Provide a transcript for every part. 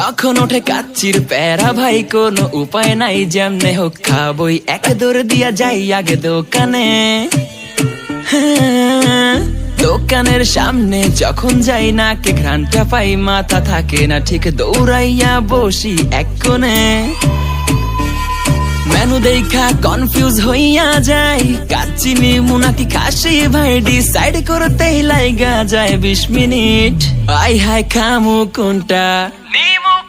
যখন ওঠে কাচ্চির প্যারা ভাই, কোন উপায় নাই, যেমনে হোক খাবই। এক দৌড় দিয়া যাই আগে দোকানে। দোকানের সামনে যখন যাই না কে ঘ্রানটা পাই, মাথা থাকে না ঠিক, দৌড়াইয়া বসি এক কোণে। মেনু দেখা কনফিউজ হইয়া যাই কাচ্চিনি মুনাকি খাসি ভাই ডিসাইড করতেই লাইগা যায় বিশ মিনিট। আই হাই খামু কোনটা?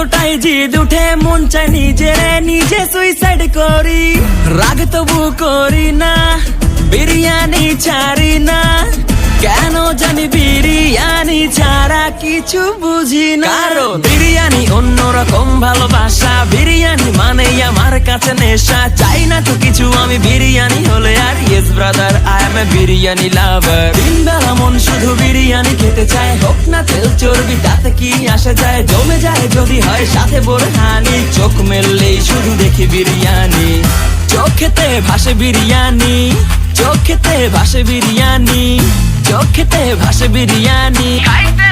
এতটাই জিদ উঠে মন চাই নিজে নিজে সুইসাইড করি। রাগ তবু করি না বিরিয়ানি ছাড়ি না। কেন জানি বিরিয়ানি ছাড়া কিছু বুঝি না। কারণ? বিরিয়ানি অন্যরকম ভালোবাসা বিরিয়ানি মানে আমার কাছে নেশা। চাই না তো কিছু আমি বিরিয়ানি হলে আর yes brother I am a biryani lover দিন বেলা মন শুধু বিরিয়ানি খেতে চায় হোক না তেল চর্বি তাতে কি আসা যায়? জমে যায় যদি হয় সাথে বোরহানি। চোখ মেললেই শুধু দেখি বিরিয়ানি। চোখেতে ভাসে বিরিয়ানি। চোখেতে ভাসে বিরিয়ানি। চোখেতে ভাসে বিরিয়ানি। খাইতে